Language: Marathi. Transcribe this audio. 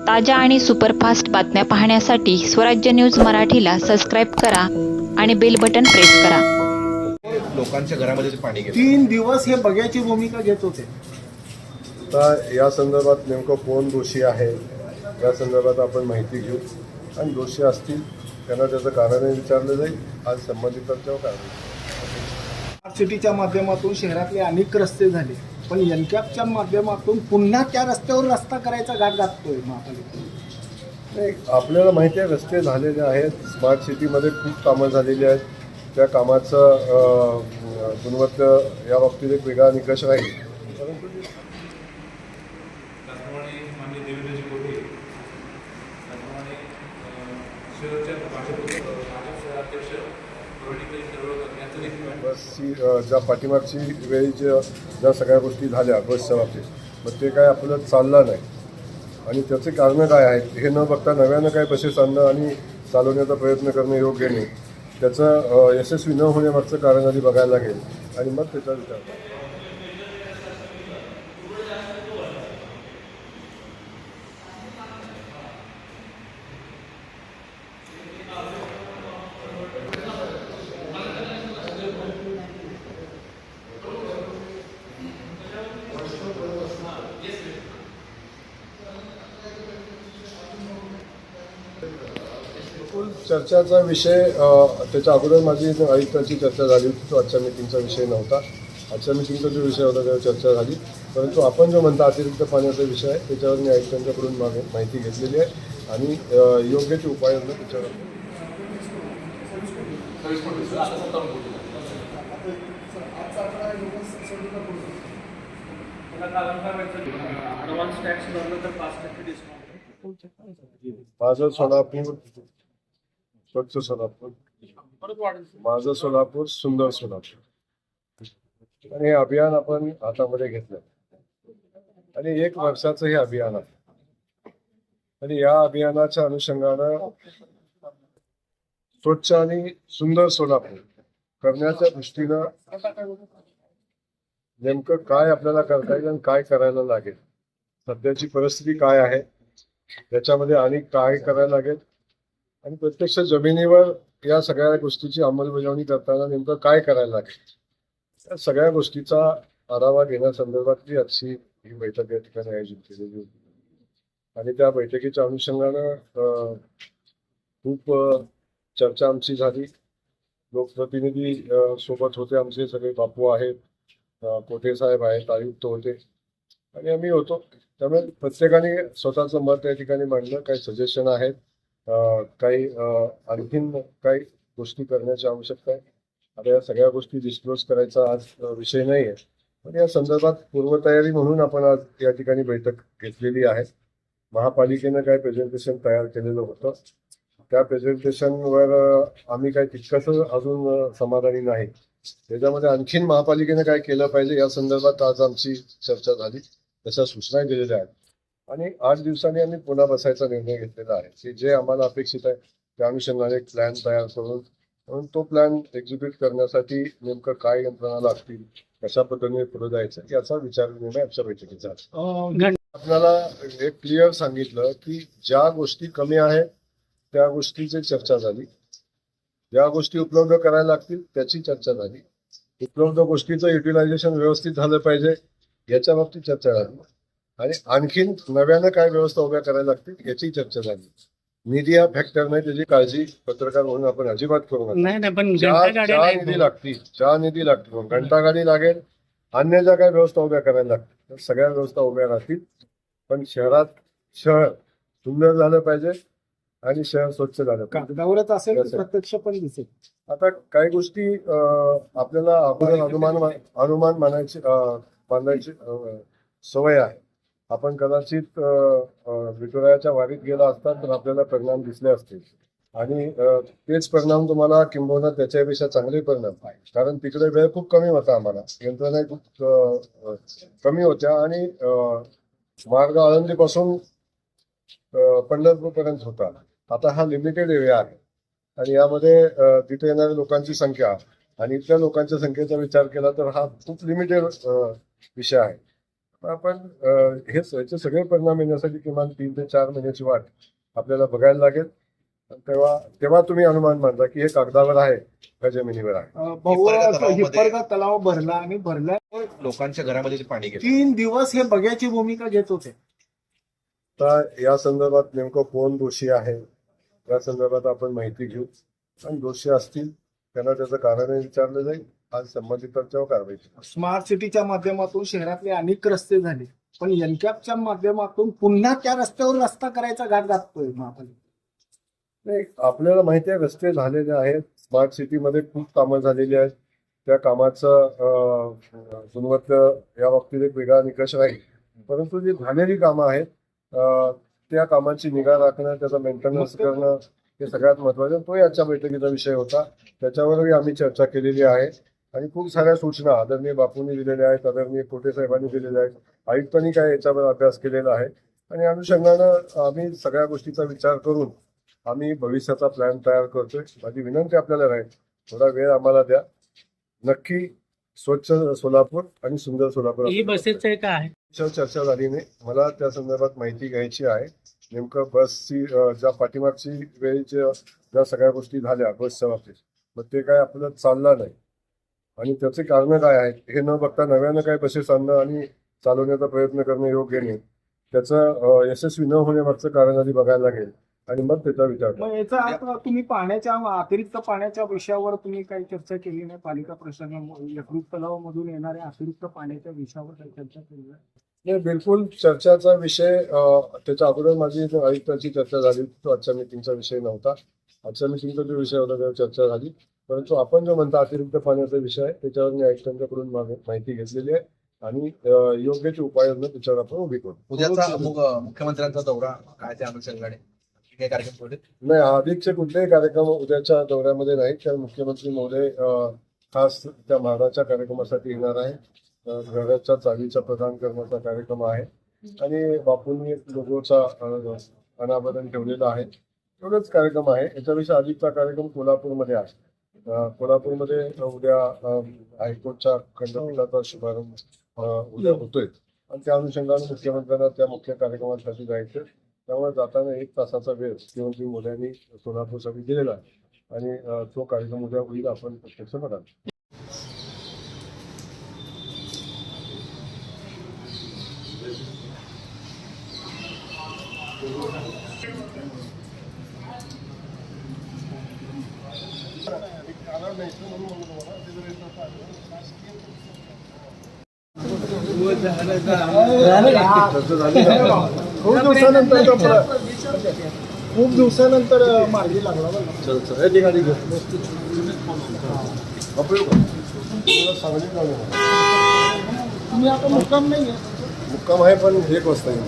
ताज्या आणि सुपरफास्ट बातम्या पाहण्यासाठी स्वराज्य न्यूज मराठीला सबस्क्राईब करा आणि बेल बटन प्रेस करा. लोकांच्या घरामध्ये जे पाणी गेलं तीन दिवस हे बघ्याची भूमिका घेत होते. आता या संदर्भात नेमकं कोण दोषी आहे या संदर्भात आपण माहिती घेऊ. आणि दोषी असतील त्यांना त्याचं कारणही विचारलं जाईल. आज संबंधितांच्यावर कारवाई. स्मार्ट सिटीच्या माध्यमातून शहरातले अनेक रस्ते झाले. पण एनकॅपच्या माध्यमातून पुन्हा त्या रस्त्यावर रस्ता करायचा घाट घाततोय महापालिका नाही आपल्याला माहिती आहे रस्ते झालेले आहेत. स्मार्ट सिटीमध्ये खूप कामं झालेली आहेत. त्या कामाचं गुणवत्ता या बाबतीत एक वेगळा निकष राहील. परंतु त्याचप्रमाणे माननीय देवेंद्रजी कोठे त्याचप्रमाणे अं, शहरच्या भाजप भाजप शहराध्यक्ष बसची ज्या पाठीमागची वेळी ज्या ज्या सगळ्या गोष्टी झाल्या बसच्या बाबतीत मग ते काय आपलं चाललं नाही. आणि त्याचे कारणं काय आहेत हे न बघता नव्यानं काय बसेस आणणं आणि चालवण्याचा प्रयत्न करणं योग्य नाही. त्याचं यशस्वी न होण्यामागचं कारण आधी बघायला लागेल. आणि मग त्याचा विचार चर्चाचा विषय त्याच्या अगोदर माझी आयुक्तांची चर्चा झाली होती तो आजच्या मिटिंगचा विषय नव्हता. आजच्या मिटिंगचा जो विषय होता त्यावर चर्चा झाली. परंतु आपण जो म्हणता अतिरिक्त पाण्याचा विषय आहे त्याच्यावर मी आयुक्तांच्याकडून मागे माहिती घेतलेली आहे. आणि योग्य ते उपाययोजना त्याच्यावर. ॲडव्हान्स टॅक्स स्वच्छ सोलापूर. माझं सोलापूर सुंदर सोलापूर. आणि हे अभियान आपण हातामध्ये घेतलं. आणि एक वर्षाचं हे अभियान आहे. आणि या अभियानाच्या अनुषंगानं स्वच्छ आणि सुंदर सोलापूर करण्याच्या दृष्टीनं नेमकं काय आपल्याला करता येईल आणि काय करायला लागेल? सध्याची परिस्थिती काय आहे? त्याच्यामध्ये आणि काय करायला लागेल? आणि प्रत्यक्ष जमिनीवर या सगळ्या गोष्टीची अंमलबजावणी करताना नेमकं काय करायला लागेल? या सगळ्या गोष्टीचा आढावा घेण्यासंदर्भातली आजची ही बैठक या ठिकाणी आयोजित केलेली होती. आणि त्या बैठकीच्या अनुषंगानं खूप चर्चा आमची झाली. लोकप्रतिनिधी सोबत होते आमचे सगळे बापू आहेत कोठे साहेब आहेत आयुक्त होते. आणि आम्ही होतो. त्यामुळे प्रत्येकाने स्वतःचं मत या ठिकाणी मांडलं. काही सजेशन आहेत. काही आणखीन काही गोष्टी करण्याची आवश्यकता आहे. आता या सगळ्या गोष्टी डिस्क्लोज करायचा आज विषय नाही आहे पण या संदर्भात पूर्वतयारी म्हणून आपण आज या ठिकाणी बैठक घेतलेली आहे. महापालिकेनं काय प्रेझेंटेशन तयार केलेलं होतं? त्या प्रेझेंटेशनवर आम्ही काही तितकंसं अजून समाधानी नाही. त्याच्यामध्ये आणखीन महापालिकेनं काय केलं पाहिजे या संदर्भात आज आमची चर्चा झाली. तशा सूचना दिलेल्या आहेत. आणि आठ दिवसांनी आम्ही पुन्हा बसायचा निर्णय घेतलेला आहे. की जे आम्हाला अपेक्षित आहे त्या अनुषंगाने एक प्लॅन तयार करून म्हणून तो प्लॅन एक्झिक्यूट करण्यासाठी नेमकं काय यंत्रणा लागतील कशा पद्धतीने पुढे जायचं याचा विचार निर्णय आजच्या बैठकीत झाला. आपल्याला एक क्लिअर सांगितलं की ज्या गोष्टी कमी आहेत त्या गोष्टीची चर्चा झाली. ज्या गोष्टी उपलब्ध करायला लागतील त्याची चर्चा झाली. उपलब्ध गोष्टीचं युटिलायझेशन व्यवस्थित झालं पाहिजे याच्या बाबतीत चर्चा झाली. आणि आणखीन नव्यानं काय व्यवस्था उभ्या करायला लागतील याची चर्चा झाली. निधी हा फॅक्टर नाही त्याची काळजी पत्रकार म्हणून आपण अजिबात करू नका. निधी लागतील ज्या निधी लागतील घंटा गाडी लागेल अन्य ज्या काही व्यवस्था उभ्या करायला लागतील त्या सगळ्या व्यवस्था उभ्या राहतील. पण शहरात शहर सुंदर झालं पाहिजे आणि शहर स्वच्छ झालं पाहिजे. प्रत्यक्ष पण दिसेल. आता काही गोष्टी आपल्याला अगोदर अनुमान अनुमान मानायची अं, सवय आहे. आपण कदाचित विठुरायाच्या वारीत गेला असता तर आपल्याला परिणाम दिसले असतील. आणि तेच परिणाम तुम्हाला किंबहुना त्याच्यापेक्षा चांगले परिणाम आहे कारण तिकडे वेळ खूप कमी होता आम्हाला. यंत्रणा खूप कमी होत्या आणि मार्ग आळंदीपासून पंढरपूर पर्यंत होता. आता हा लिमिटेड एरिया आहे. आणि यामध्ये तिथे येणाऱ्या लोकांची संख्या आणि इथल्या लोकांच्या संख्येचा विचार केला तर हा खूप लिमिटेड विषय आहे. आपण हे याचे सगळे परिणाम येण्यासाठी किमान तीन ते चार महिन्याची वाट आपल्याला बघायला लागेल. तेव्हा तेव्हा तुम्ही अनुमान मानता की हे कागदावर आहे का जमिनीवर आहे? हिप्परगा तलाव भरला आणि भरला लोकांच्या घरामध्ये पाणी गेलं तीन दिवस हे बघ्याची भूमिका घेत होते. आता या संदर्भात नेमकं कोण दोषी आहे? या संदर्भात आपण माहिती घेऊ. आणि दोषी असतील त्यांना त्याचं कारण विचारलं जाईल. आज संबंधितांच्यावर कारवाई केली. स्मार्ट सिटीच्या माध्यमातून शहरातले अनेक रस्ते झाले पण एनकॅपच्या माध्यमातून पुन्हा त्या रस्त्यावर रस्ता करायचा घाट घाततोय महापालिका. नाही आपल्याला माहिती आहे रस्ते झालेले आहेत. स्मार्ट सिटीमध्ये खूप कामं झालेली आहेत. त्या कामाचं अं, गुणवत्ता या बाबतीत एक वेगळा निकष राहील. परंतु जी झालेली कामं आहेत अं, त्या कामाची निगा राखणं त्याचा मेंटेनन्स करणं हे सगळ्यात महत्वाचं तो याच्या बैठकीचा विषय होता. त्याच्यावरही आम्ही चर्चा केलेली आहे. आणि खूप साऱ्या सूचना आदरणीय बापूंनी दिलेल्या आहेत आदरणीय कोटे साहेबांनी दिलेल्या आहेत. आयुक्तांनी काय याच्यावर अभ्यास केलेला आहे? आणि अनुषंगानं आम्ही सगळ्या गोष्टीचा विचार करून आम्ही भविष्याचा प्लॅन तयार करतोय. माझी विनंती आपल्याला राहील थोडा वेळ आम्हाला द्या. नक्की स्वच्छ सोलापूर आणि सुंदर सोलापूर ही काय चर्चा झाली नाही. मला त्या संदर्भात माहिती घ्यायची आहे. नेमकं बसची ज्या पाठीमागची वेळेच्या ज्या सगळ्या गोष्टी झाल्या बसच्या बाबतीत मग ते काय आपल्याला चाललं नाही. आणि त्याचे कारण काय आहेत? हे न बघता नव्यानं काय बसेस आणणं आणि चालवण्याचा प्रयत्न करणं योग्य नाही. त्याचं यशस्वी न होण्यामागचं कारण आधी बघायला लागेल. आणि मग त्याचा विचार याचा तुम्ही पाण्याच्या अतिरिक्त पाण्याच्या विषयावर तुम्ही काही चर्चा केली नाही पालिका प्रशासन यकृत तलावामधून येणाऱ्या अतिरिक्त पाण्याच्या विषयावर काही चर्चा केली नाही? नाही बिलकुल चर्चाचा विषय त्याच्या अगोदर माझी आयुक्तांची चर्चा झाली. तो आजच्या मिटिंगचा विषय नव्हता. आजच्या मिटिंगचा जो विषय होता त्यावर चर्चा झाली. परंतु आपण जो म्हणता अतिरिक्त पाण्याचा विषय आहे त्याच्यावर मी आयुक्तांच्याकडून माहिती घेतलेली आहे. आणि योग्य ते उपाययोजना त्याच्यावर आपण उभी करू. उद्याचा मुख्यमंत्र्यांचा दौरा काय त्या अनुषंगाने? नाही अधिकचे कुठलेही कार्यक्रम उद्याच्या दौऱ्यामध्ये नाही कारण मुख्यमंत्री महोदय खास त्या म्हाडाच्या कार्यक्रमासाठी येणार आहे घराच्या चावीचा प्रदान करण्याचा कार्यक्रम आहे. आणि बापूंनी एक लोगोचा अनावरण ठेवलेला आहे. एवढंच कार्यक्रम आहे. याच्यापेक्षा अधिकचा कार्यक्रम कोल्हापूरमध्ये आहे. कोल्हापूरमध्ये उद्या हायकोर्टच्या खंडपीठाचा शुभारंभ उद्या होतोय. आणि त्या अनुषंगाने मुख्यमंत्र्यांना त्या मुख्य कार्यक्रमासाठी जायचं त्यामुळे जाताना एक तासाचा वेळ मुख्यमंत्री मोदयांनी सोलापूरसाठी दिलेला आहे. आणि तो कार्यक्रम उद्या होईल आपण प्रत्यक्ष बघाल चर्चा झाली का? खूप दिवसानंतर तो प्र- खूप दिवसानंतर अं, मार्गी लागला चल या ठिकाणी घे. बापरे, तुम्हाला सांगली जाऊ नका. तुम्ही आता मुक्काम नाही मुक्काम आहे पण एक वाजता येईल.